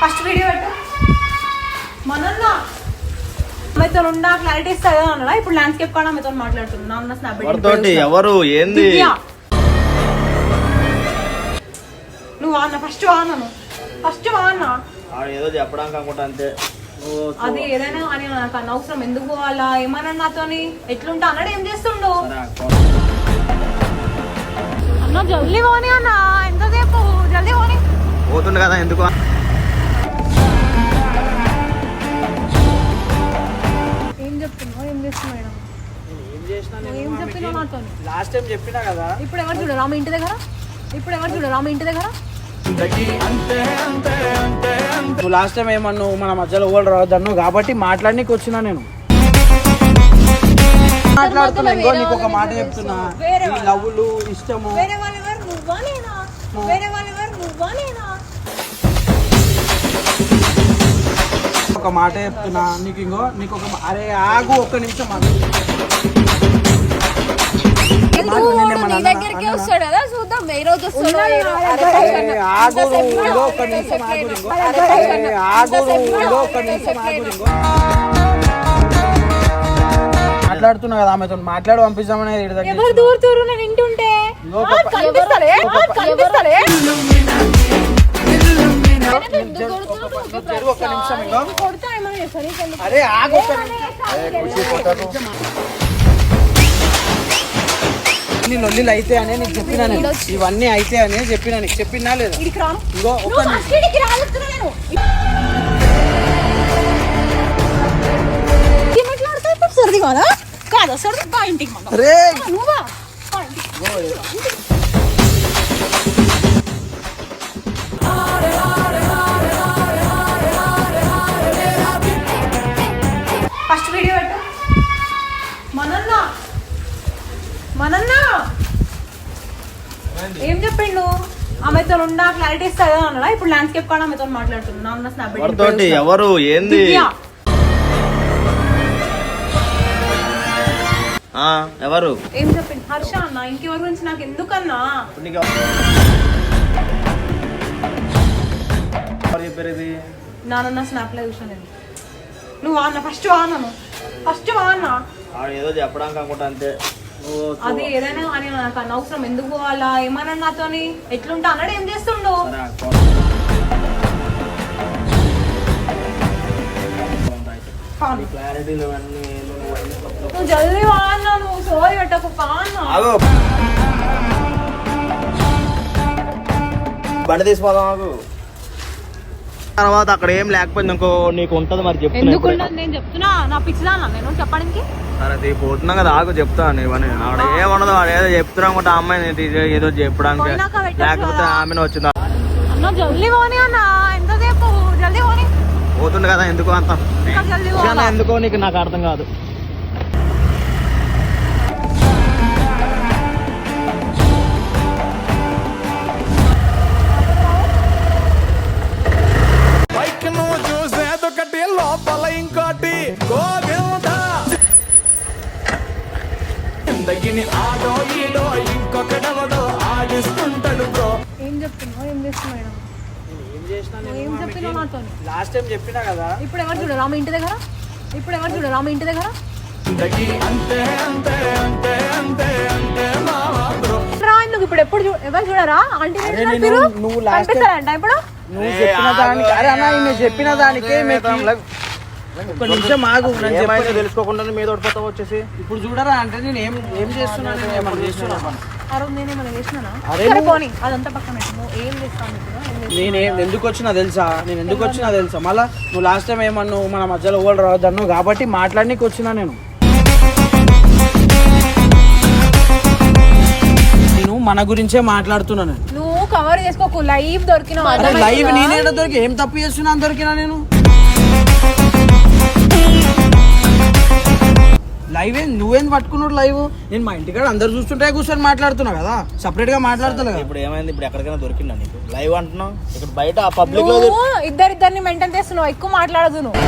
First video పెట్టు. మనన్న ఆమెతో ఉండా క్లారిటీ ఇస్తా కదా అన్నాడా? ఇప్పుడు ల్యాండ్స్కేప్ కూడా ఆమెతో మాట్లాడుతున్నా స్నాప్ ఎవరు? ఏంది? నువ్వు అన్న ఫస్ట్ వాన్నాను ఫస్ట్ వాన్నా ఆడు ఏదో చెప్పడానికి అనుకుంటా అంతే. అది ఏదైనా అని నాకు అనవసరం ఎందుకు పోవాలా? ఏమన్నా నాతోని? ఎట్లుంటా? అన్నాడు ఏం చేస్తుండు. అన్న జల్దీ పోనీ అన్న. ఎంతసేపు జల్దీ పోనీ. పోతుండు కదా ఎందుకు? మేడం. ఏం చెప్తున్నావు నాతో? లాస్ట్ టైం చెప్పినా కదా? ఇప్పుడు ఎవరు చూడరు? ఆమె ఇంటి దగ్గర? ఇప్పుడు ఎవరు చూడరు? ఆమె ఇంటి దగ్గర? నువ్వు లాస్ట్ టైం ఏమన్నావు మన మధ్యలో ఓళ్ళు రావద్దన్నావు కాబట్టి మాట్లాడనీకి వచ్చినా నేను. మాట్లాడుతున్నా ఇంకో నీకు ఒక మాట చెప్తున్నా. లవ్వులు ఇష్టము. వేరే వాళ్ళు ఎవరు? నువ్వా నేనా వేరే వాళ్ళు ఎవరు? నువ్వా నేనా ఒక మాట చెప్తున్నా. నీకు ఇంకో నీకు ఒక అరే ఆగు ఒక్క నిమిషం ఆగు. ఒక్క నిమిషం ఆగు ఒక్క నిమిషం ఆగు ఇంకో. మాట్లాడుతున్నా కదా ఆమెతో. మాట్లాడి ఎవరు దూరు దూరు నేను ఇంటుంటే అరే ఆగు. ఇన్ని లొల్లిలు అయితే అనే నీకు చెప్పినా నేను. ఇవన్నీ అయితే అనే చెప్పినా నీకు. చెప్పినా లేదా? ఒక్క ఇప్పుడు సర్ది కాదా కాదా సర్ది బా ఇంటికి. నువ్వా చెప్పిండు? ఆమెతో ఉండా క్లారిటీ ఇస్తా కదా అన్నాడా? ఇప్పుడు ల్యాండ్స్కేప్ కూడా ఆమెతో మాట్లాడుతున్నా నాన్న స్నాప్ ఎవరితోటి ఎవరు? ఏంది? ఆ, ఎవరు? ఏం చెప్పిండు? హర్ష అన్న ఇంకెవరి గురించి నాకు ఎందుకన్నా? ఇప్పుడు నీకు ఎవరు ఎవరు చెప్పారు ఇది? నాన్న స్నాప్లో చూసాను నేను. నువ్వు అన్న ఫస్ట్ వాన్నాను ఫస్ట్ వాన్నా ఆడు ఏదో చెప్పడానికి అనుకుంటా అంతే. అది ఏదైనా అని నాకు అనవసరం ఎందుకు పోవాలా ఏమన్నా నాతోని? ఎట్లుంటా అన్నాడు ఏం చేస్తుండు? నువ్వు అన్ని జల్దీ వాన్నా నువ్వు సోరీ పెట్టకు పాన్నా ఆగు. బండి తీసిపోదాం ఆగు. తర్వాత అక్కడ ఏం లేకపోయింది ఇంకో నీకు ఉంటది మరి చెప్తున్నా ఇప్పుడే. ఎందుకున్నది నేను చెప్తున్నా నా నేను చెప్పడానికి? సరే అది పోతున్నాం కదా ఆగు చెప్తాను ఇవన్నీ ఆవిడ ఏమన్నదో వాడు ఏదో చెప్తున్నా అనుకుంటే ఆ అమ్మాయిని ఇది ఏదో చెప్పడానికి. పెట్టొచ్చు లేకపోతే కదా. ఆమెను వచ్చిందా? అన్న జల్దీ పోనీ అన్న ఎంతసేపు జల్దీ పోనీ. పోతుంది కదా ఎందుకు అంత. ఇంకా జల్దీ విషయాన్ని పోవాలా? ఎందుకో నీకు నాకు అర్థం కాదు. చూసేదొకటి లోపల ఇంకోటి. గోవింద. కిందకిని ఆడో ఈడో ఇంకొకడెవడో ఆడిస్తుంటాడు బ్రో. ఏం చెప్తున్నావు? ఏం చేస్తున్నావు మేడం? ఏం చేసినా నువ్వు ఏం చెప్తున్నావు నాతో లాస్ట్ టైం చెప్పినా కదా? ఇప్పుడు ఎవరు చూడరు? ఆమె ఇంటి దగ్గర? ఇప్పుడు ఎవరు చూడరు? ఆమె ఇంటి దగ్గర? కిందకి అంతే అంతే అంతే అంతే అంతే మావా బ్రో. రా ఎందుకు? ఇప్పుడు ఎప్పుడు ఎవరు చూడరా? నేను నువ్వు కనిపిస్తారంట. ఇప్పుడు నువ్వు చెప్పిన దానికి అరే అన్న ఈమె చెప్పిన దానికే మీకు ఒక నిమిషం ఆగు నేను చెప్పేది. తెలుసుకోకుండా మీద ఓడిపోతావు వచ్చేసి? ఇప్పుడు చూడరా అంటే నేను ఏం ఏం చేస్తున్నా నేను ఏమన్నా చేస్తున్నా ఆ రోజు నేనేమైనా చేసినానా అరే సరే నువ్వు- పోనీ. అదంతా పక్కన పెట్టు. నువ్వు ఏం చేస్తాను ఇప్పుడు ఏం చేస్తావు? నేనేం ఎందుకు వచ్చినా తెలుసా? నేను ఎందుకు వచ్చినా తెలుసా? మళ్ళా నువ్వు లాస్ట్ టైం ఏమన్నావు? మన మధ్యలో ఓళ్ళు రావద్దన్నావు? కాబట్టి మాట్లాడనీకి వచ్చినా నేను. నేను మన గురించే మాట్లాడుతున్నాను కవర్ చేసుకోకు లైవ్ దొరికిన లైవ్ నేనేడ దొరికి ఏం తప్పు చేస్తున్నా అని దొరికినా నేను? లైవ్ ఏం నువ్వేం పట్టుకున్నాడు లైవ్? నేను మా ఇంటికాడ అందరు చూస్తుంటే కూర్చొని మాట్లాడుతున్నా కదా. సపరేట్గా మాట్లాడుతున్నా కదా. ఇప్పుడు ఏమైంది? ఇప్పుడు ఎక్కడికైనా దొరికిందా నీకు? లైవ్ అంటున్నావు? ఇక్కడ బయట ఆ పబ్లిక్లో ఇద్దరిద్దరిని మెయింటైన్ చేస్తున్నావు ఎక్కువ మాట్లాడదు నువ్వు.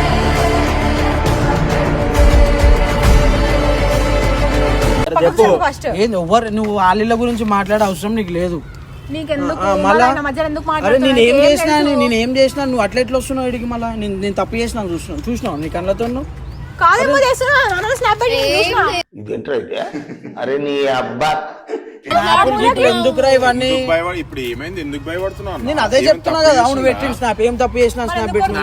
చెప్పు. ఫస్ట్ ఏంది? ఎవ్వరు నువ్వు వాళ్ళ గురించి మాట్లాడే అవసరం నీకు లేదు. అరే? నేను ఏం చేసినా? నేను ఏం చేసినా నువ్వు అట్లా ఎట్లా వస్తున్నావు ఇడికి మళ్ళీ? నేను నేను తప్పు చేసినా చూస్తున్నాను చూసినావు నీ కళ్ళతో అరే. నీ అబ్బా. ఎందుకురా ఇవన్నీ? ఇప్పుడు ఏమైంది? ఎందుకు భయపడుతున్నావు? నేను అదే చెప్తున్నా కదా అవును? పెట్టిన స్నాప్ ఏం తప్పు చేసినా స్నాప్ ఎందుకు పెట్టిన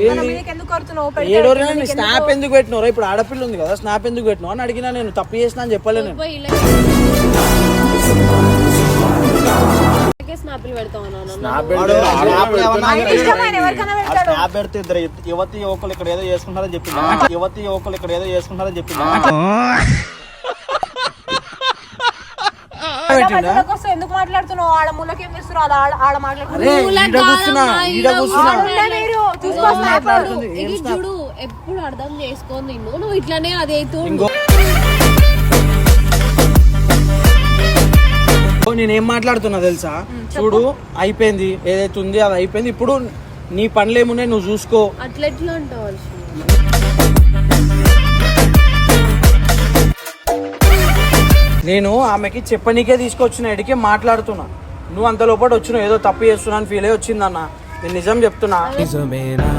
ఏడో? స్నాప్ ఎందుకు పెట్టినవరా ఇప్పుడు ఆడపిల్ల ఉంది కదా స్నాప్ ఎందుకు పెట్టినావు? అని అడిగినా నేను తప్పు చేసినా అని చెప్పలేను స్నాప్ పెడితే ఇద్దరు యువతి యువకులు ఇక్కడ ఏదో చేసుకుంటారని చెప్పింది యువతి యువకులు ఇక్కడ ఏదో చేసుకుంటారని చెప్పింది వస్తే ఎందుకు మాట్లాడుతున్నావు? ఆడ మూలకి అది ఆడ-? చూడు ఎప్పుడు అర్థం నిన్ను. నువ్వు ఇట్లానే అది నేనేం మాట్లాడుతున్నా తెలుసా? చూడు అయిపోయింది. ఏదైతే ఉంది అది అయిపోయింది. ఇప్పుడు నీ పనులు ఏమున్నాయి నువ్వు చూసుకో? నేను ఆమెకి చెప్పనీకే తీసుకొచ్చిన ఇడికే మాట్లాడుతున్నా. నువ్వు అంత లోపల వచ్చినావు. ఏదో తప్పు చేస్తున్నా అని ఫీల్ అయ్యి వచ్చిందన్న. నేను నిజం చెప్తున్నా. నిజమేనా?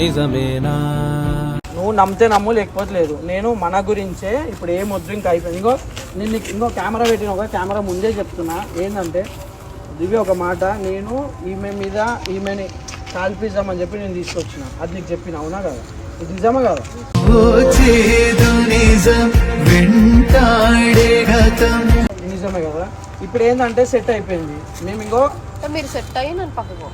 నిజమేనా? నువ్వు నమ్మితే నమ్ము లేకపోతే లేదు. నేను మన గురించే ఇప్పుడు ఏం వద్దు ఇంకా అయిపోయింది. ఇంకో నేను నీకు ఇంకో కెమెరా పెట్టిన ఒక కెమెరా ముందే చెప్తున్నా. ఏంటంటే దివ్య ఒక మాట నేను ఈమె మీద ఈమెని కాల్పిద్దామని చెప్పి నేను తీసుకొచ్చిన. అది నీకు చెప్పిన అవునా కదా? ఇది నిజమా కదా? నిజమే కదా? ఇప్పుడు ఏంటంటే సెట్ అయిపోయింది. మేము ఇంకో మీరు సెట్ అయ్యి నన్ను పక్కకు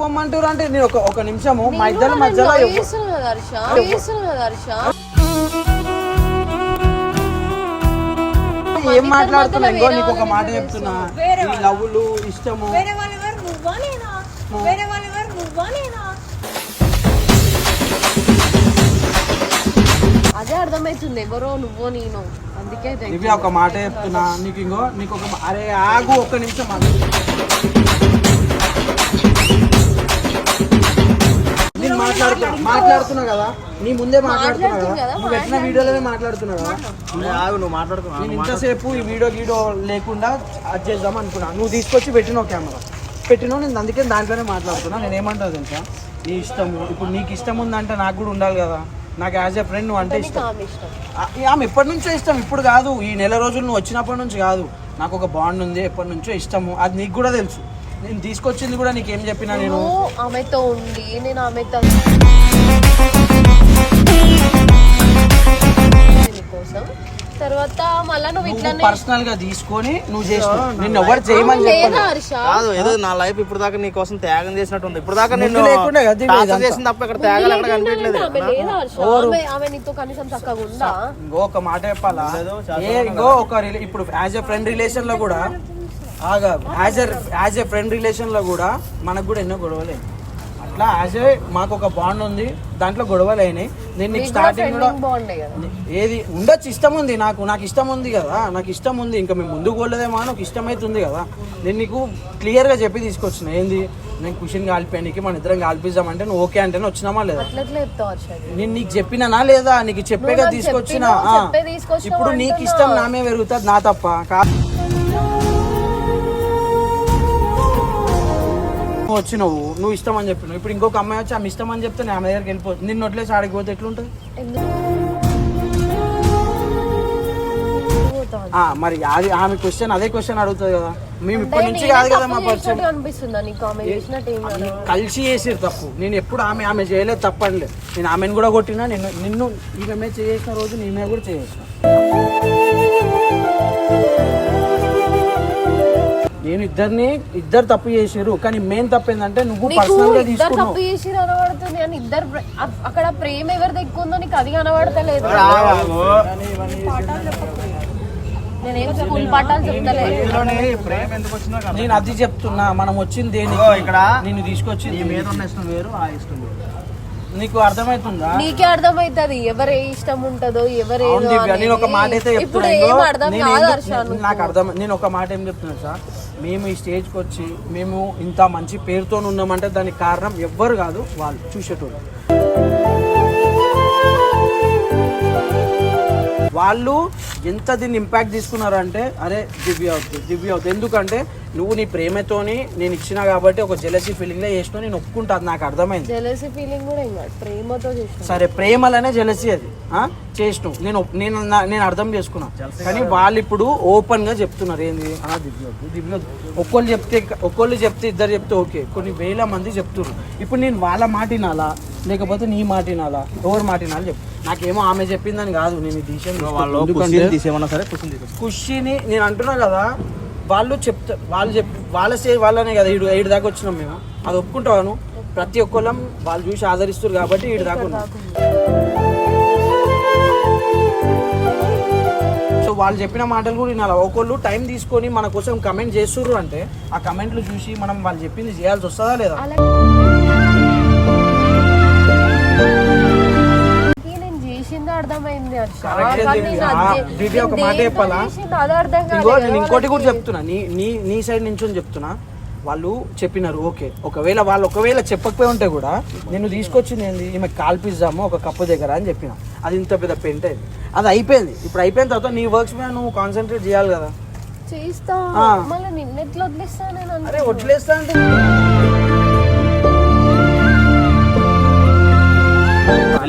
పొమ్మంటారు అంటే నేను ఒక ఒక నిమిషము మా ఇద్దరి మధ్యలో ఏం మాట్లాడుతున్నా ఇంకో నీకు ఒక మాట వేరే చెప్తున్నా. లవ్వులు ఇష్టము. వేరే వాళ్ళు అదే అర్థమవుతుంది ఎవరో నువ్వో నేను. అందుకే. ఇవి ఒక మాట చెప్తున్నా. నీకు ఇంకో నీకు ఒక మా- అరే ఆగు ఒక్క నిమిషం ఆగు. నేను మాట్లాడుతున్నా మాట్లాడుతున్నా కదా? నీ ముందే మాట్లాడుతున్నా కదా? నువ్వు పెట్టిన వీడియోలోనే మాట్లాడుతున్నా కదా? ఆగు నువ్వు మాట్లాడుకున్నా నేను ఇంతసేపు ఈ వీడియో గీడియో లేకుండా అది చేద్దాం అనుకున్నా. నువ్వు తీసుకొచ్చి పెట్టినావు కెమెరా. పెట్టినావు నేను అందుకే దాంట్లోనే మాట్లాడుతున్నా. నేను ఏమంటావు తెలుసా? నీ ఇష్టము ఇప్పుడు నీకు ఇష్టం ఉందంటే నాకు కూడా ఉండాలి కదా? నాకు యాజ్ ఎ ఫ్రెండ్ నువ్వు అంటే ఇష్టం. ఆమె ఎప్పటి నుంచో ఇష్టం. ఇప్పుడు కాదు ఈ నెల రోజులు నువ్వు వచ్చినప్పటి నుంచి కాదు. నాకు ఒక బాండ్ ఉంది ఎప్పటి నుంచో ఇష్టము. అది నీకు కూడా తెలుసు. నేను తీసుకొచ్చింది కూడా నీకేం చెప్పినా నేను? ఆమెతో ఉండి నేను ఆమెతో కోసం తర్వాత మళ్ళా నువ్వు ఇట్లానే పర్సనల్గా తీసుకొని నువ్వు చేసినావు నిన్ను ఎవరు చేయమని లేదా చెప్పాను హర్ష కాదు ఏదో నా లైఫ్ ఇప్పుడు దాకా నీ కోసం త్యాగం చేసినట్టు ఉంది. ఇప్పుడు దాకా నేను ముందు లేకుండా కదా ఇది టార్చర్ ఇదంతా. చేసిన తప్ప ఇక్కడ త్యాగాలు అక్కడ కనిపించలేదు. ఆమె లేదా హర్ష? ఆమె ఆమె నీతో కనీసం చక్కగా ఉందా? ఇంకో ఒక మాట చెప్పాలా? ఏ ఇంకో ఒక రిలే- ఇప్పుడు యాజ్ ఎ ఫ్రెండ్ రిలేషన్లో కూడా ఆగా as a as a friend రిలేషన్లో కూడా మనకు కూడా ఎన్నో గొడవలే అట్లా యాజ్ ఏ మాకు ఒక బాండ్ ఉంది దాంట్లో గొడవలు అయినాయి. నేను నీకు స్టార్టింగ్ కూడా కదా. ఏది ఉండొచ్చు ఇష్టం ఉంది నాకు నాకు ఇష్టం ఉంది కదా నాకు ఇష్టం ఉంది ఇంకా మేము ముందుకు అని ఒక ఇష్టం అయితే ఉంది కదా. నేను నీకు క్లియర్గా చెప్పి తీసుకొచ్చిన ఏంది నేను కుషిని కాల్పోయానికి మన ఇద్దరం కాల్పిద్దామంటే నువ్వు ఓకే అంటేనే వచ్చినామా లేదా? నేను నీకు చెప్పినానా లేదా? నీకు చెప్పేగా నాకు తీసుకొచ్చిన? ఇప్పుడు నీకు. ఇష్టం నామే పెరుగుతుంది నా తప్ప. కా నువ్వు వచ్చినావు నువ్వు ఇష్టం అని చెప్పినావు. ఇప్పుడు ఇంకొక అమ్మాయి వచ్చి ఆమె ఇష్టం అని చెప్తే నేను ఆమె దగ్గరికి వెళ్ళిపోతుంది నిన్ను వదిలేసి ఆడికి పోతే ఎట్లుంటుంది? ఆ, మరి అది ఆమె క్వశ్చన్ అదే క్వశ్చన్ అడుగుతుంది కదా. మేము ఇప్పటి నుంచి కాదు కదా మా పరిచయం. చేసినట్టు అనిపిస్తుందా నీకు? ఆమె చేసినట్టు ఏం కాదు కలిసి చేసిరు తప్పు. నేను ఎప్పుడు ఆమె ఆమె చేయలేదు తప్పనిలే నేను ఆమెను కూడా కొట్టినా నిన్ను నిన్ను ఈమె చేసిన రోజు నేనే కూడా చేసిన. నేను ఇద్దరిని ఇద్దరు తప్పు చేసిరు కానీ మెయిన్ తప్పు ఏంటంటే నువ్వు పర్సనల్గా ఇద్దరు తీసుకున్నావు. తప్పు చేసి కనబడుతుంది అని ఇద్దరు ప్ర- అ- అక్కడ ప్రేమ ఎవరిది ఎక్కువ ఉందో నీకు అది కనబడతలేదు నేనేం స్కూల్ పాఠాలు చెప్తలేదు ఇందులోనే ప్రేమ ఎందుకు వచ్చినా కదా. నేను అది చెప్తున్నా మనం వచ్చింది దేనికి? ఇదిగో ఇక్కడ నిన్ను తీసుకొచ్చింది మీద ఉన్న ఇష్టం వేరు ఆ ఇష్టం వేరు. నీకు అర్థమవుతుందా నీకే అర్థమైతది ఎవరు ఏ ఇష్టం ఉంటదో ఎవరు అవును ఏదో దివ్య, నేను ఒక. మాట అయితే ఇప్పుడు చెప్తున్నా ఏం అర్థం నేను కాదు హర్ష నేను-. నాకు అర్థం నేను ఒక మాట ఏం చెప్తున్నా సార్? మేము ఈ స్టేజ్కి వచ్చి మేము ఇంత మంచి పేరుతో ఉన్నామంటే దానికి కారణం ఎవ్వరు కాదు వాళ్ళు చూసేటోళ్ళు. వాళ్ళు ఎంత దీన్ని ఇంపాక్ట్ తీసుకున్నారు అంటే అరే దివ్య అవుతుంది దివ్య అవుతుంది ఎందుకంటే నువ్వు నీ ప్రేమతోని నేను ఇచ్చిన కాబట్టి ఒక జెలసీ ఫీలింగ్లో చేసినా నేను ఒప్పుకుంటా అది నాకు అర్థమైంది. జెలసీ ఫీలింగ్ కూడా ఇంకా ప్రేమతో చేసిన సరే ప్రేమలనే జెలసీ అది. ఆ? చేసినావు. నేను నేను నేను అర్థం చేసుకున్నా. కానీ వాళ్ళు ఇప్పుడు ఓపెన్గా చెప్తున్నారు ఏంది? దివ్య. ఒక్కళ్ళు చెప్తే ఒక్కళ్ళు చెప్తే ఇద్దరు చెప్తే ఓకే. కొన్ని వేల మంది చెప్తున్నారు. ఇప్పుడు నేను వాళ్ళ మాట వినాలా? లేకపోతే నీ మాట వినాలా? ఎవరి మాట వినాలి చెప్పు. నాకేమో ఆమె చెప్పిందని కాదు నేను తీసేసి ఖుషిని నేను అంటున్నా కదా వాళ్ళు చెప్తారు వాళ్ళు చెప్ వాళ్ళ స్టేజ్ వాళ్ళనే కదా ఈడు ఏడు దాకా వచ్చినాం మేము. అది ఒప్పుకుంటాను ప్రతి ఒక్కళ్ళం వాళ్ళు చూసి ఆదరిస్తారు కాబట్టి ఈడు దాకా ఉన్నాం. సో వాళ్ళు చెప్పిన మాటలు కూడా వినాలి? ఒకళ్ళు టైం తీసుకొని మన కోసం కమెంట్ చేస్తుర్రు అంటే ఆ కమెంట్లు చూసి మనం వాళ్ళు చెప్పింది చేయాల్సి వస్తుందా లేదా? చేసింది అర్థమైంది హర్ష. Correct కానీ దివ్య. నేను అది ఆ, చే- దివ్య ఒక నేను మాట దేంతో చెప్పాలా? చేసింది అదే అర్థం ఇంకో కాలేదు. నేను ఇంకోటి కూడా వాళ్ళకి చెప్తున్నా నీ నీ నీ సైడ్ నుంచి చెప్తున్నా వాళ్ళు చెప్పినారు ఓకే ఒకవేళ వాళ్ళు ఒకవేళ చెప్పకపోయి ఉంటే కూడా నేను తీసుకొచ్చింది ఏంది ఈమె కాల్పిద్దాము ఒక కప్పు దగ్గర అని చెప్పిన అది ఇంత పెద్ద పెంట అయింది అది అయిపోయింది ఇప్పుడు అయిపోయిన తర్వాత నీ వర్క్స్ మీద నువ్వు కాన్సన్ట్రేట్ చేయాలి కదా చేస్తా ఆ. మళ్ళీ నిన్నెట్లా వదిలేస్తా నేను అరే అనుకున్నా. వదిలేస్తా అంటే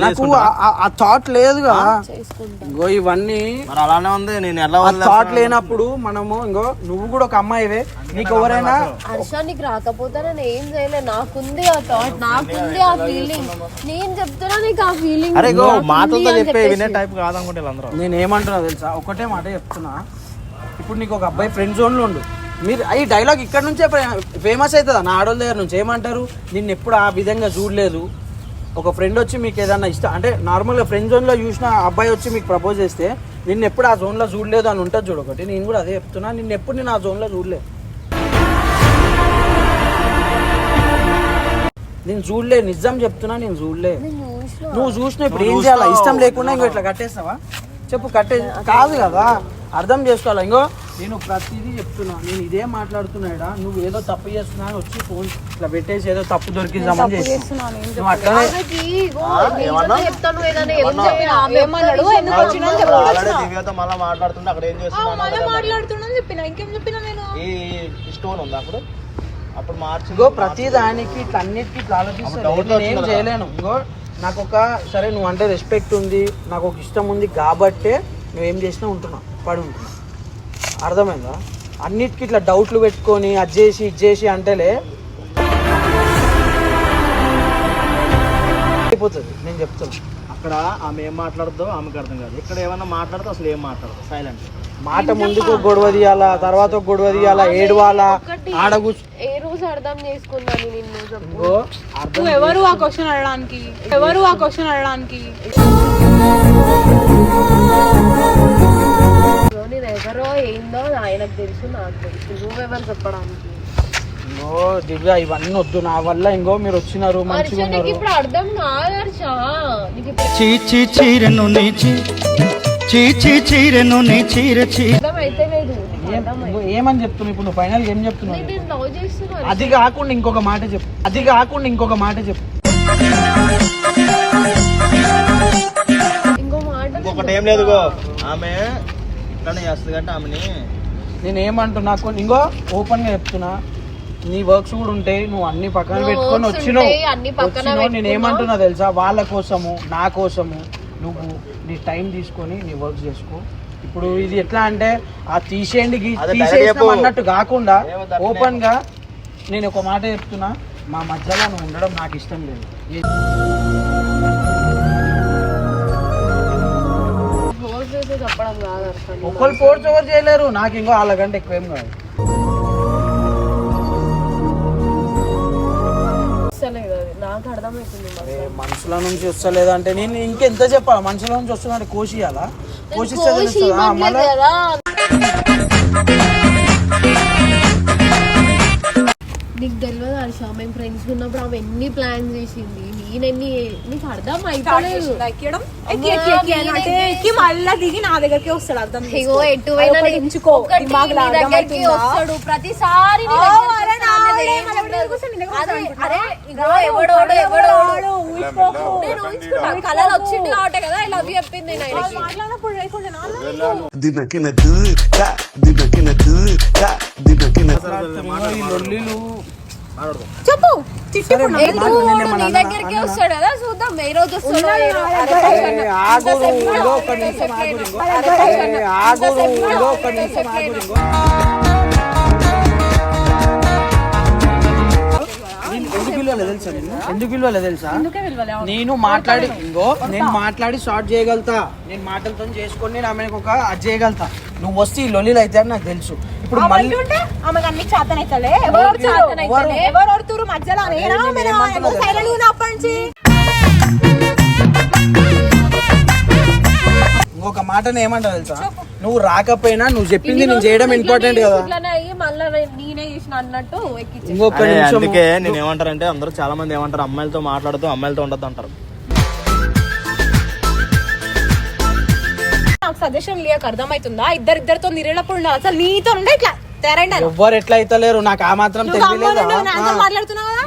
నాకు ఆ- థాట్ లేదు కదా చేసుకుంటా. ఇంకో ఇవన్నీ మరి అలానే ఉంది నేను ఎలా? థాట్ లేనప్పుడు మనము ఇంకో నువ్వు కూడా ఒక అమ్మాయివే. నీకు ఎవరైనా హర్ష నీకు రాకపోతే నేను ఏం చేయలే. నాకుంది ఆ థాట్ నాకుంది ఆ ఫీలింగ్ నేను చెప్తున్నా నీకు ఆ ఫీలింగ్ అరే గో మాటలతో చెప్పే వినే టైప్ కాదనుకుంటే వీళ్ళందరూ నేను ఏమంటున్నా తెలుసా? ఒకటే మాట చెప్తున్నా. ఇప్పుడు నీకు ఒక అబ్బాయి ఫ్రెండ్ జోన్లో ఉండు. మీరు ఈ డైలాగ్ ఇక్కడ నుంచే ఫేమస్ అవుతుందా? నా ఆడోళ్ళ దగ్గర నుంచి ఏమంటారు? నిన్ను ఎప్పుడు ఆ విధంగా చూడలేదు. ఒక ఫ్రెండ్ వచ్చి మీకు ఏదన్నా ఇష్టం అంటే నార్మల్గా ఫ్రెండ్ జోన్లో చూసిన అబ్బాయి వచ్చి మీకు ప్రపోజ్ చేస్తే నిన్ను ఎప్పుడు ఆ జోన్లో చూడలేదు అని ఉంటుంది చూడు ఒకటి. నేను కూడా అదే చెప్తున్నా నిన్ను ఎప్పుడు నేను ఆ జోన్లో చూడలేదు నేను చూడలే నిజం చెప్తున్నా నేను చూడలే. నువ్వు చూసిన. ఇప్పుడు ఏం చేయాలా? ఇష్టం లేకుండా ఇంకో ఇట్లా కట్టేస్తావా? చెప్పు కట్టే కాదు కదా. అర్థం చేసుకోవాలి? ఇంకో. నేను ప్రతిదీ చెప్తున్నా. నేను ఇదే మాట్లాడుతున్నాడా నువ్వు ఏదో తప్పు చేస్తున్నా అని వచ్చి ఫోన్ ఇట్లా పెట్టేసి ఏదో తప్పు చేసి. నువ్వు అట్లనే దివ్యతో మళ్ళీ మాట్లాడుతుంటే అక్కడ ఏం ఆ, చేస్తున్నాను మళ్ళీ మాట్లాడుతున్నా చెప్పిన. ఇంకేం చెప్పినా నేను? ఈ స్టోన్ ఉంది అప్పుడు? అప్పుడు మార్చి ఇంకో ప్రతి దానికి ఇట్లా అన్నిటికీ ఇట్లా ఆలోచిస్తాను ఏం. చేయలేను. ఇంకో నాకు ఒక సరే నువ్వు అంటే రెస్పెక్ట్ ఉంది నాకు ఒక ఇష్టం ఉంది కాబట్టే నువ్వు ఏం చేసినా ఉంటున్నావు పడి ఉంటున్నావు అర్థమైందా? అన్నిటికీ ఇట్లా డౌట్లు పెట్టుకొని అది చేసి ఇది చేసి అంటేలే అయిపోతుంది. నేను చెప్తాను అక్కడ ఆమె ఏం మాట్లాడుతుందో ఆమెకు అర్థం కాదు. ఇక్కడ ఏమన్నా మాట్లాడితే అసలు ఏం మాట్లాడదు. సైలెంట్ మాట ముందుకు గొడవ తీయాలా తర్వాత గొడవ తీయాలా ఏడవాలా? ఆడ కూర్చో. ఏ రోజు అర్థం చేసుకున్నాను నిన్ను చెప్పు నువ్వు ఎవరు ఆ క్వశ్చన్ అడగడానికి? ఎవరు ఆ క్వశ్చన్ అడగడానికి? నేను ఎవరో ఏందో ఆయనకు తెలుసు నాకు తెలుసు. నువ్వెవరు చెప్పడానికి? ఇంకో దివ్య ఇవన్నీ వద్దు. నా వల్ల ఇంకో మీరు వచ్చినారు మంచిగా ఉన్నారు. ఇప్పుడు అర్థం కాదు హర్ష నీకు చీచి చీరెను నీ చీ చీచి చీరెను నీ చీర ఏమని చెప్తున్నావు? ఇప్పుడు నువ్వు ఫైనల్ ఏం చెప్తున్నావు? అది కాకుండా ఇంకొక మాట చెప్పు. అది కాకుండా ఇంకొక మాట చెప్పు. ఇంకో మాట ఇంకొకటి ఏం లేదు ఆమె ఇట్లానే చేస్తుంది కాబట్టి ఆమెని. నేను ఏమంటున్నా కొన్ని ఇంకో ఓపెన్గా చెప్తున్నా. నీ వర్క్స్ కూడా ఉంటాయి నువ్వు అన్ని పక్కన పెట్టుకొని వచ్చినావు. వచ్చినావు నేను. ఏమంటున్నా తెలుసా? వాళ్ళ కోసము నా కోసము. నువ్వు నీ టైం తీసుకొని నీ వర్క్ చేసుకో. ఇప్పుడు ఇది ఎట్లా అంటే ఆ తీసేయండి చెప్పు. అన్నట్టు కాకుండా. ఓపెన్గా నేను ఒక మాట చెప్తున్నా. మా మధ్యలో నువ్వు ఉండడం నాకు ఇష్టం లేదు. ఒక్కరు ఫోర్స్ ఎవరు చేయలేరు? నాకు ఇంకో వాళ్ళ కంటే ఎక్కువ ఏం కాదు. నాకు అర్థమవుతుంది. అరే మనుషుల నుంచి వస్తలేదంటే నేను ఇంకెంత చెప్పాలి మనుషుల నుంచి వస్తుందంటే కోసియాలా కోసిస్తే కోసి తెలుస్తుందా? మళ్ళా నీకు తెలియదు హర్ష మేము ఫ్రెండ్స్ ఉన్నప్పుడు ఆమె ఎన్ని ప్లాన్స్ చేసింది? నీ నేను నీ- నీకు అర్థం అయిపోలేదు ఎక్కి మళ్ళా దిగి నా దగ్గరికి వస్తాడు అర్థం ఇగో ఎటు పోయినా ఒకటి నీ- ఉంచుకో. ఒకటి దిమాగ్ నీ దగ్గరికి వస్తాడు. ప్రతిసారి వచ్చింది కాబట్టి కదా ఇలా చెప్పింది మాట్లాడినప్పుడు చెప్పు. నీ దగ్గరికి వస్తాడు? కదా చూద్దాం. ఏ రోజు వస్తాడో విలువలే తెలుసా నేను ఎందుకు విలువలే తెలుసా? నేను మాట్లాడి ఇంకో నేను మాట్లాడి స్టార్ట్ చేయగలుగుతా. నేను మాటలతో చేసుకొని నేను ఆమెకు ఒక అది చేయగలుగుతా. నువ్వు వస్తే ఈ లొల్లిలు అయితే అని నాకు తెలుసు. ఇప్పుడు మళ్ళీ ఉంటే ఆమెకు అన్ని చేతనైతలే. ఎవరు ఎవరు చేతనైతలే. ఎవరు ఒడుతురు మధ్యలో నేనా? సైలెంట్ నుంచి? ఇంకొక మాటను ఏమంటావు తెలుసా? నువ్వు రాకపోయినా నువ్వు చెప్పింది నేను చేయడం ఇంపార్టెంట్ కదా. ఇట్లనే అయ్యి మళ్ళా నేనే చేసిన అన్నట్టు ఎక్కించి ఇంకొక నిమిషం అందుకే నేను ఏమంటారంటే అందరూ చాలా మంది ఏమంటారు అమ్మాయిలతో మాట్లాడుతూ అమ్మాయిలతో ఉండదు అంటారు. నాకు సజెషన్ లేక అర్థమవుతుందా ఇద్దరిద్దరితో నిరేటప్పుడు ఉండాలి. అసలు నీతో ఉండే ఇట్లా తెరండి. ఎవ్వరు ఎట్లా అయితే లేరు నాకు ఆ మాత్రం తెలియలేదా. మాట్లాడుతున్నావు కదా?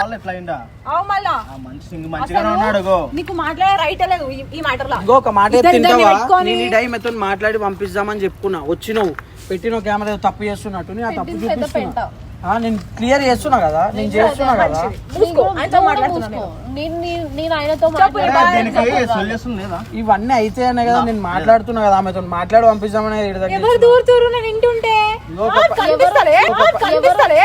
ఏం- వాళ్ళు ఎట్లా అయిందా? అవు మళ్ళా? ఆ మనిషి ఇంక మంచిగానే ఉన్నాడు గో. నీకు మాట్లాడే రైట్ లేదు ఈ- ఈ మ్యాటర్లో ఇంకో ఒక మాట ఇద్దరు ఇద్దరిని తింటావా పెట్టుకొని- నేను ఈ టైం ఎత్తుని మాట్లాడి పంపిస్తామని చెప్పుకున్నా. వచ్చినావు. పెట్టిన కెమెరా తప్పు చేస్తున్నట్టు. నేను ఆ తప్పు పెట్టింది పెద్ద చూపిస్తున్నా. పెంట. ఆ, నేను క్లియర్ చేస్తున్నా కదా? నేను చేస్తున్నా కదా? మూసుకో. ఆయనతో. నేను. నేను- నేను ఆయనతో చెప్పు, మాట్లాడాను ఇవన్నీ అయితే అనే కదా నేను మాట్లాడుతున్నా కదా ఆమెతో మాట్లాడి పంపిస్తామని ఈడ దగ్గర ఎవరు దూరు దూరు నేను ఇంటుంటే ఇంకో ఆ, కనిపిస్తలే? ఆ, కనిపిస్తలే?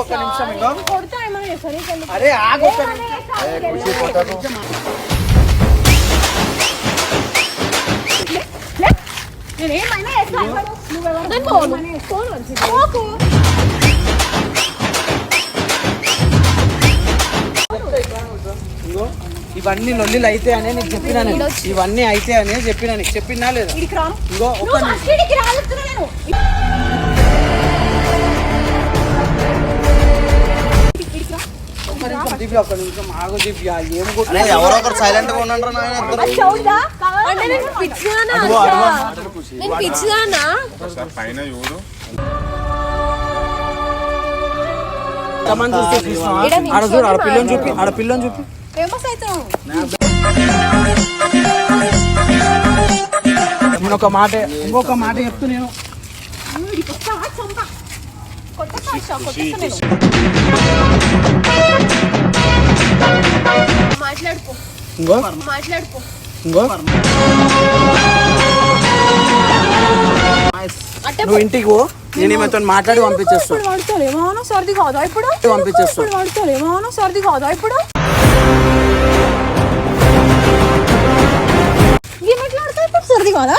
ఒక్క నిమిషం ఇంకో? అరే ఆగు నిమిషం. చేస్తాను నువ్వెవరు ఇవన్నీ లొల్లిలు అయితే అనే నీకు చెప్పినా నేను. ఇవన్నీ అయితే అనే చెప్పినా నీకు. చెప్పినా లేదా. ఇంకో ఒక్క దివ్య ఒక్క నిమిషం ఆగు దివ్య ఏం కొట్టు- ఎవరో ఒకరు సైలెంట్గా ఉండండి అది చౌదా అంటే నేను పిచ్చిదానా అసలు? నేను పిచ్చిదానా? ఒకసారి పైన చూడు ఎంతమంది చూస్తే చూసినావా? ఆడ చూడు ఆడ పిల్లని చూపి ఆడ పిల్లని చూపి. ఫేమస్ అవుతావు. నేను ఒక మాట ఇంకొక మాట చెప్తూ నేను. కొట్టేస్తా ఇష్టం, కొట్టేస్తా నేను? మాట్లాడుకో. ఇంకో? మాట్లాడుకో. ఇంకో? అంటే నువ్వు ఇంటికి పో. నేను ఈమెతో మాట్లాడి పంపించేస్తా. ఇప్పుడు పడుకోలేమో సర్ది కాదా ఇప్పుడు? పంపించేస్తా. ఇప్పుడు పడుకోలేమో సర్ది కాదా ఇప్పుడు? సర్ది కాదా?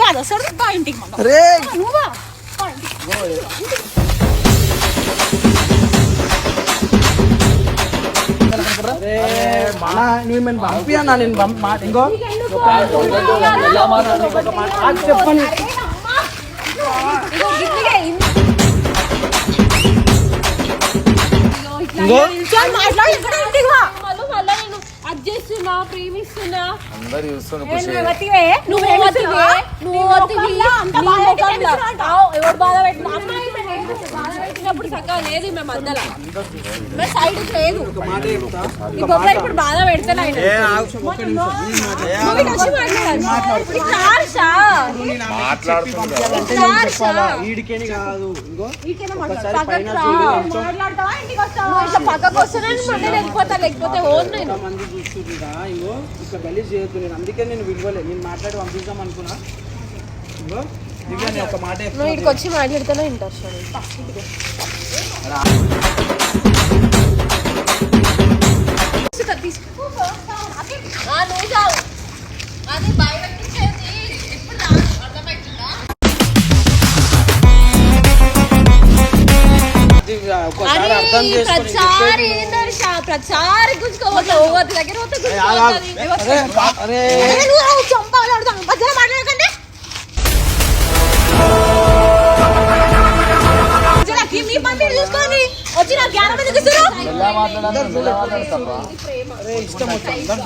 కాదా సర్ది బా ఇంటికి నువ్వా బా ఇంటికి. అరే మన నువ్వు నేను పంపి అన్నా నేను ఇంకో. చెప్పండి చేస్తున్నా ప్రేమిస్తున్నా అందరు చూస్తున్న నువ్వు? నువ్వు బాధ పెట్టిన పెట్టినప్పుడు చక్కగా లేదు మేము మధ్యలో మేము సైడ్ లేదు. ఈ బొబ్బర్ ఇప్పుడు బాధ పెడతాను పక్కకు వస్తేనే వెళ్ళిపోతా లేకపోతే ఓన్ నేను. అందుకే నేను విలువలే. నేను మాట్లాడి పంపిద్దాం అనుకున్నా. నువ్వు ఇక్కడికి వచ్చి మాట్లాడితేనే ఇంట్రెస్ట్ నువ్వు చావు అది భయపెట్టించేది ఇప్పుడు వచ్చి నా జ్ఞానం ఎందుకు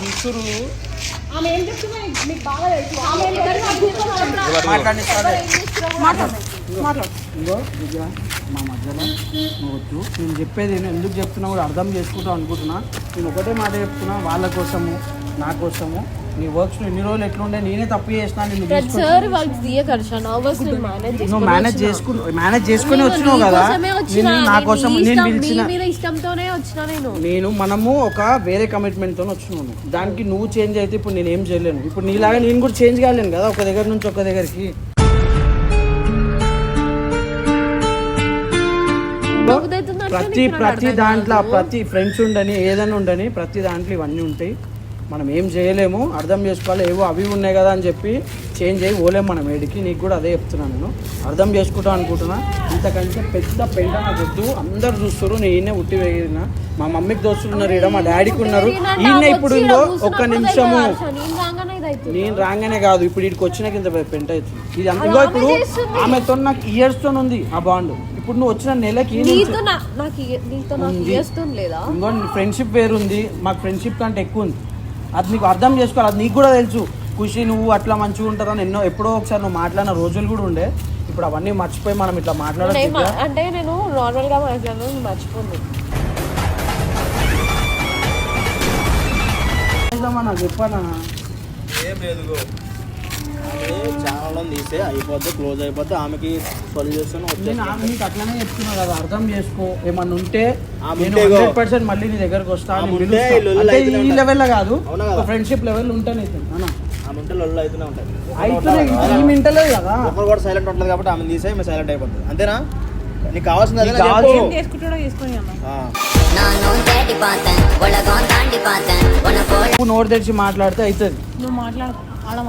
చూస్తురు ఆమె ఏం చెప్తున్నా మీకు బాగా తెలుసు. ఆమె ఏం చెప్తున్నా? నాకు తెలుసు. మాట్లాడిస్తాను మాట్లాడు మాట్లాడు ఇంకో దివ్య మా మధ్యలో. నువ్వు వద్దు నేను చెప్పేది నేను ఎందుకు చెప్తున్నా కూడా అర్థం చేసుకుంటావు అనుకుంటున్నా. నేను ఒకటే మాట చెప్తున్నా. వాళ్ళ కోసము. నా కోసము. నీ వర్క్స్ ఎన్ని రోజులు ఎట్లుండే? నేనే తప్పు చేసినా వర్క్స్ మేనేజ్ నువ్వు మేనేజ్ చేసుకు మేనేజ్ చేసుకొని వచ్చినావు కదా? నేను నా కోసం నేను పిలిచిన మీద ఇష్టంతోనే వచ్చిన నేను. నేను మనము ఒక వేరే కమిట్మెంట్తో వచ్చినాను దానికి నువ్వు చేంజ్ అయితే ఇప్పుడు నేను ఏం చేయలేను. ఇప్పుడు నీలాగా నేను కూడా చేంజ్ కాలేను కదా ఒక దగ్గర నుంచి ఒక దగ్గరికి. ప్రతి ప్రతి దాంట్లో. ప్రతి ఫ్రెండ్స్ ఉండని ఏదైనా ఉండని ప్రతి దాంట్లో ఇవన్నీ ఉంటాయి. మనం ఏం చేయలేము అర్థం చేసుకోవాలి. ఏవో అవి ఉన్నాయి కదా అని చెప్పి చేంజ్ అయ్యి పోలేము మనం ఏడికి. నీకు కూడా అదే చెప్తున్నాను నేను. అర్థం చేసుకుంటాం అనుకుంటున్నా. ఇంతకంటే పెద్ద పెంట నాకు వద్దు అందరు చూస్తారు నేనే ఉట్టి వేగిన మా మమ్మీకి దోస్తులు ఉన్నారు ఈడ మా డాడీకి ఉన్నారు. ఈయన ఇప్పుడు కూర్చున్నప్పుడు ఒక్క నిమిషము. నేను రాగానే కాదు. ఇప్పుడు ఇక్కడికి వచ్చినాక ఇంత పెంట అవుతుంది. ఇది అంత అది ఇంకో ఆమె ఇప్పుడు. ఆమెతో నాకు ఇయర్స్తో ఉంది ఆ బాండ్ ఇప్పుడు నువ్వు వచ్చిన నెలకి ఉంది. ఫ్రెండ్షిప్ వేరుంది. మాకు ఫ్రెండ్షిప్ కంటే ఎక్కువ ఉంది. అది నీకు అర్థం చేసుకోవాలి. అది నీకు కూడా తెలుసు. ఖుషి నువ్వు అట్లా మంచిగా ఉంటారని ఎన్నో ఎప్పుడో ఒకసారి నువ్వు మాట్లాడిన రోజులు కూడా ఉండే. ఇప్పుడు అవన్నీ మర్చిపోయి మనం ఇట్లా నేను మాట్లాడచ్చు మా- అంటే నేను నార్మల్గా మాట్లాడను మర్చిపోండి నాకు చెప్పానా? ఏం లేదు ఛానల్ తీస్తే అయిపోద్ది క్లోజ్ అయిపోద్ది ఆమెకి చేస్తాను కదా అర్థం చేసుకో. ఏమన్నా ఉంటే పర్సెంట్ మళ్ళీ నీ దగ్గరకు వస్తాను ఈ లెవెల్ కాదు ఫ్రెండ్షిప్ లెవెల్ ఉంటాను కదా. కూడా సైలెంట్ ఉంటుంది కాబట్టి ఆమె తీసే సైలెంట్ అయిపోతుంది అంతేనా? నీకు నోరు తెరిచి మాట్లాడితే అవుతుంది నువ్వు మాట్లాడు అలా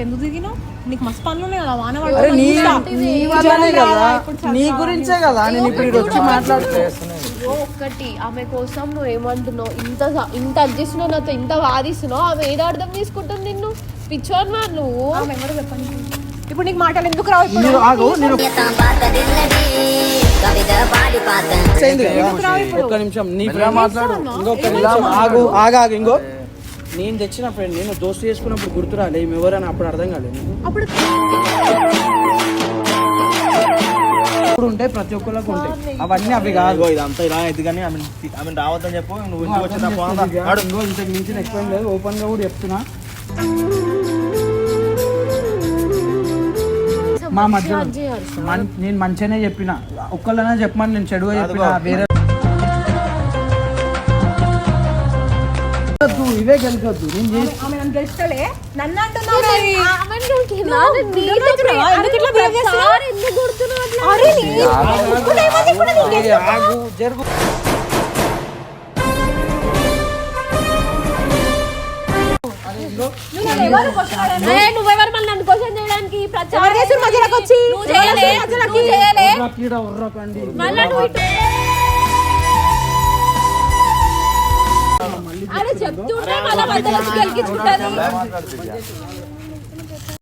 ఎందుకు నీకు మస్తు పనులు కదా వాన నీ నీ కదా. నీ మాట్లాడుతున్నాను ఒక్కటి ఆమె కోసం నువ్వు ఏమంటున్నావు? ఇంత ఇంత అడ్జస్ట్ నాతో ఇంత వాదిస్తున్నావు? ఆమె ఏదో అర్థం తీసుకుంటుంది నిన్ను? పిచ్చోర్ మా నువ్వు ఎవరు చెప్పండి. ఇప్పుడు నీకు మాటలు ఎందుకు రావు ఒక్క నిమిషం నీ మాట్లాడు. ఇంకో ఆగు ఆగు ఇంకో. నేను తెచ్చిన ఫ్రెండ్ నేను దోస్తు చేసుకున్నప్పుడు గుర్తురాలే ఈమె ఎవరని అప్పుడు అర్థం కాలేదు అప్పుడు ఇప్పుడు ఉంటాయి ప్రతి ఒక్కరికి ఉంటాయి. అవన్నీ అవి కాదు. ఇదంతా ఇలా అయితే కానీ ఆమె ఆమె రావద్దని చెప్పు నువ్వు ఇంటికి వచ్చిన ఫోన్ వాడు ఇంకో. ఇంతకు మించిన ఎక్స్ప్లెయిన్ లేదు ఓపెన్గా కూడా చెప్తున్నా. మా మధ్య. నేను మంచిగానే చెప్పిన. ఒక్కళ్ళనే చెప్పమని నేను చెడుగా చెప్పిన వేరే జరుగు. ఏ, నువ్వెవరు మళ్ళీ నన్ను క్వశ్చన్ చేయడానికి ప్రచారం మధ్యలోకి వచ్చి? నువ్వు చేయలే ఎవరు చేస్తున్నారు నువ్వు చేయలే ఉర్రా కీడ ఉర్రా